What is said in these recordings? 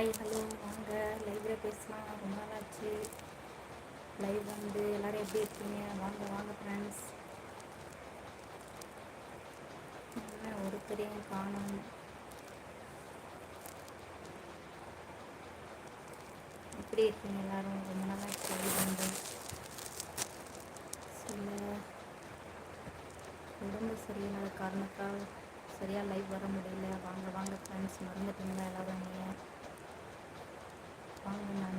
Hi hello வாங்க. லைவில் பேசலாம். ரொம்ப நாளாச்சு. லைவ் வந்து எல்லோரும் எப்படி இருக்கீங்க? வாங்க வாங்க ஃப்ரெண்ட்ஸ் என்ன ஒருத்தரையும் காணும். எப்படி இருக்கீங்க எல்லாரும்? ரொம்ப நாளாச்சு. லைவ் வந்து. சில உடம்பு சரியில்லாத காரணத்தால் சரியாக லைவ் வர முடியல. வாங்க வாங்க ஃப்ரெண்ட்ஸ் மறந்துட்டீங்களா? எல்லோரும் நீங்கள் வாங்க நான்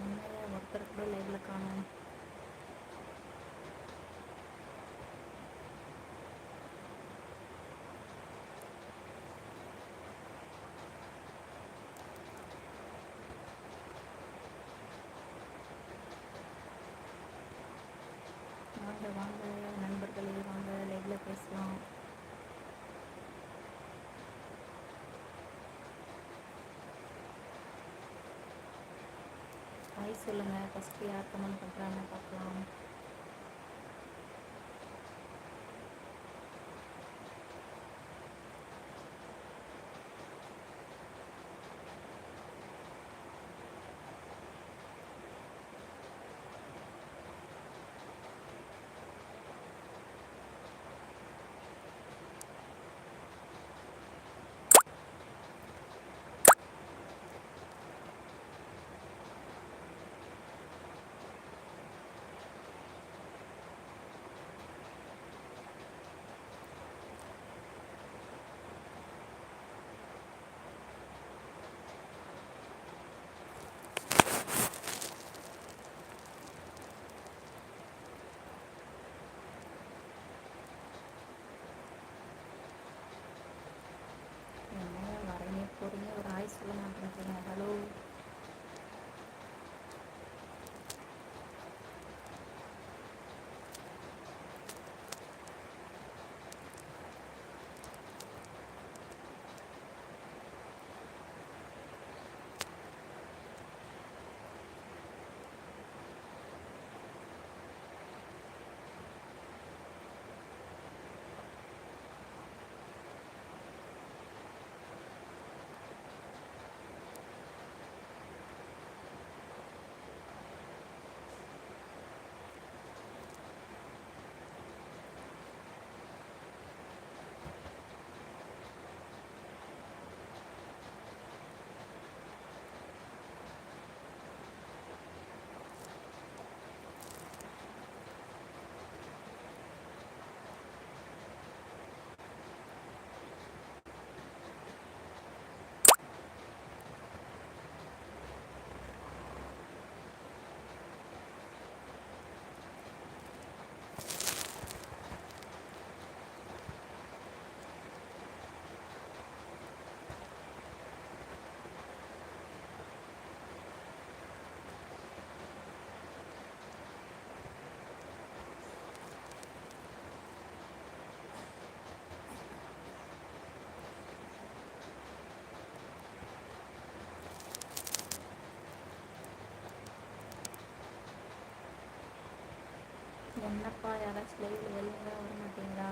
இந்த ஒருத்தர் கூட லைவில் காணும் வாங்க வாங்க நண்பர்களே வாங்க லைவில் பேசலாம் ஹாய் சொல்லுங்கள் ஃபஸ்ட்டு யார் கமெண்ட் பண்ணுறாங்க பார்க்கலாம். என்னப்பா யாராச்சும் லைவில் வெளியில் வர மாட்டீங்களா?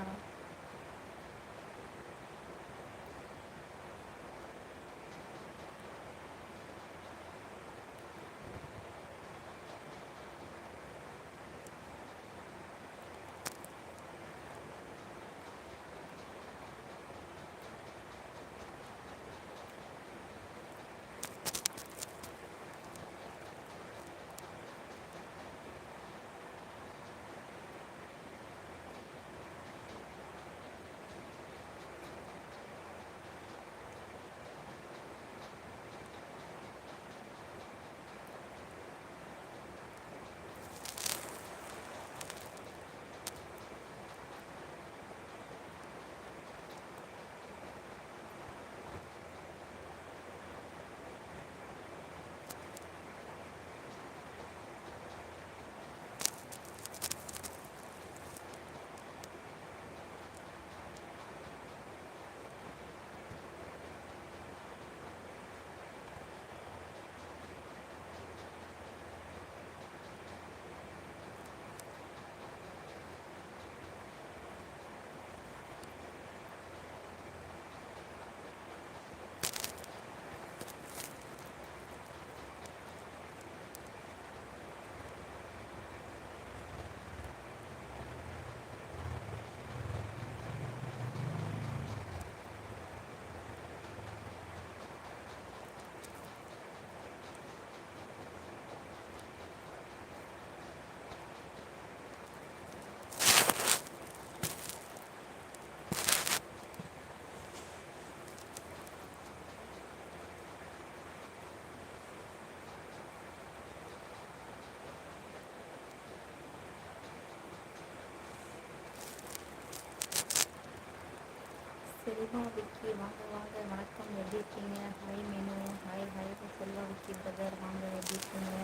செல்வா விக்கி வாங்க வாங்க வணக்கம் எப்படி இருக்கீங்க? Hi menu hi hi Selva Vicky brother வாங்க எப்படி இருக்கீங்க?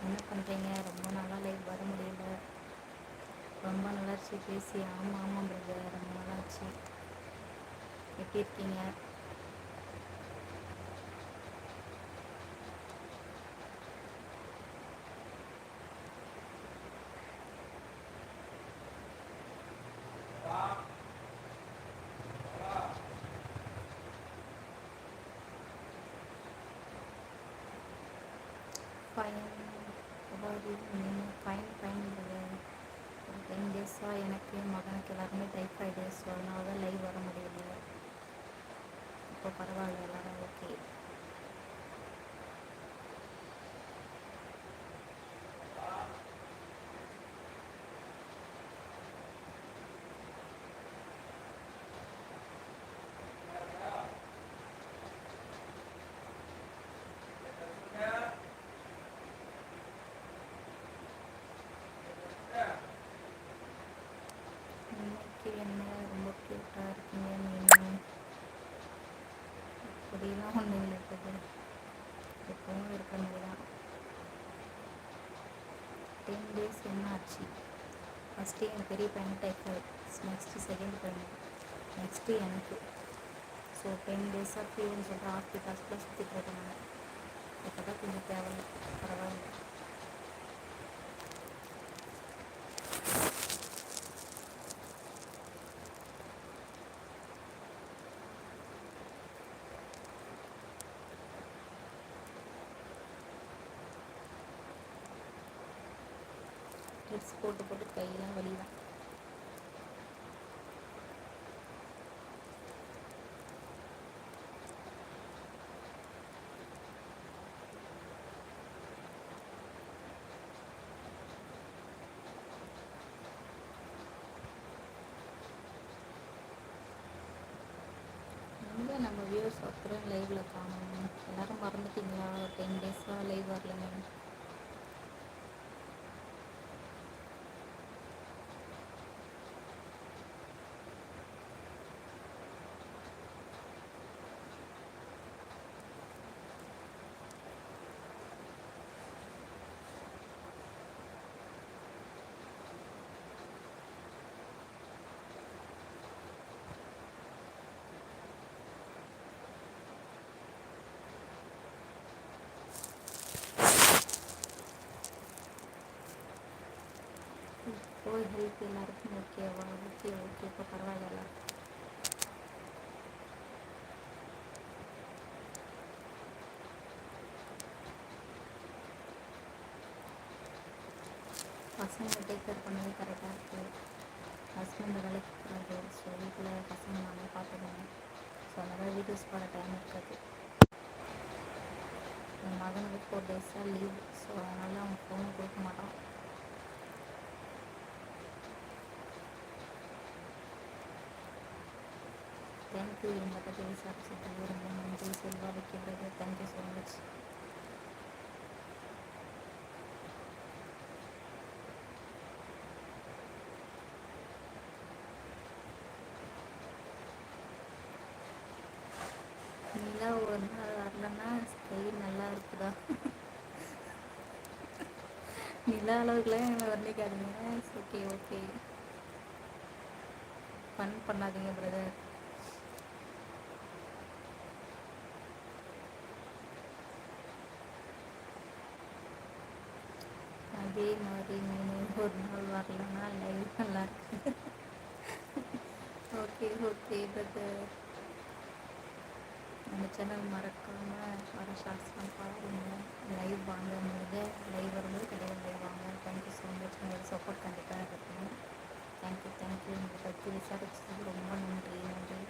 என்ன பண்ணுறீங்க ரொம்ப நாளாக லைவ் வர முடியல. ரொம்ப நல்லாச்சு பேசி. ஆமாம் ஆமாம் பிரதர் ரொம்ப நல்லாச்சு எப்படி இருக்கீங்க? ஃபைன் அதாவது நீங்கள் ஃபைன் ஃபைன் ஒரு டென் டேஸாக எனக்கு மகனுக்கு எல்லாருமே டைஃபாய்டு ஸோ அதனால தான் லைவ் வர முடியல. இப்போ பரவாயில்ல எல்லாரும் ஓகே இன்னைக்கு என்ன ரொம்ப க்யூட்டாக இருக்கீங்க நீங்கள் அப்படிலாம் ஒன்றும் இல்லை பிரதர் எப்பவும் இருக்கிற மாதிரி தான் டென் டேஸ் என்ன ஆச்சு? ஃபஸ்ட்டு என் பெரிய பையன் டைஃபாய்ட் நெக்ஸ்ட்டு செகண்ட் பையன் நெக்ஸ்ட்டு எனக்கு. ஸோ டென் டேஸாக ஃபீவர்னு சொல்லிட்டு ஹாஸ்பிட்டல்ஸ்லாம் சுற்றி இருக்காங்க இப்போ தான் கொஞ்சம் தேவையில்ல பரவாயில்ல. ட்ரிப்ஸ் போட்டு போட்டு கையெல்லாம் வலி எங்கே நம்ம வியூஸ் அப்புறம் லைவில் காணும். எல்லாரும் மறந்துட்டீங்களா? டென் டேஸாக லைவ் வரலங்க இப்போ ஹெல்த் எல்லாருக்கும் ஓகேவா ஓகே ஓகே இப்போ பரவாயில்ல எல்லாருக்கும் பசங்க டேக் கேர் பண்ணவே கரெக்டாக இருக்குது ஹஸ்பண்ட் வேலைக்கு போகிறது ஸோ வீட்டில் பசங்க நானே பார்த்துக்கணும் ஸோ அதனால் வீடியோஸ் போட டைம் இருக்காது என் மகனுக்கு ஃபோர் டேஸாக லீவ் ஸோ அதனால் அவன் ஃபோனை கொடுக்க மாட்டான் தேங்க்யூ என்னை பற்றி விசாரிச்சதுக்கு ரொம்ப நன்றி செல்வா வைக்கிறது தேங்க்யூ ஸோ மச் நிலா ஒரு நாள் வரலன்னா ஸ்கை நல்லா இருக்குதா நிலா அளவுக்குலாம் எங்களை வர்ணிக்காதீங்க. ஓகே ஓகே ஃபன் பண்ணாதீங்க பிரதர் அதே மாதிரி நீங்கள் ஒரு நாள் வரலன்னா லைவ் நல்லா இருக்கு ஓகே ஓகே பிரதர் நம்ம சேனல் மறக்காமல் வர ஷார்ட்ஸ்லாம் பாருங்க. லைவ் வாங்க முடியுது. லைவ் வரும்போது கிடையாது லைவ் வாங்க. தேங்க்யூ ஸோ மச் உங்களுக்கு சப்போர்ட் கண்டிப்பாக இருக்கணும் தேங்க்யூ தேங்க்யூ உங்களை பற்றி விசாரிச்சதுக்கு ரொம்ப நன்றி. நன்றி.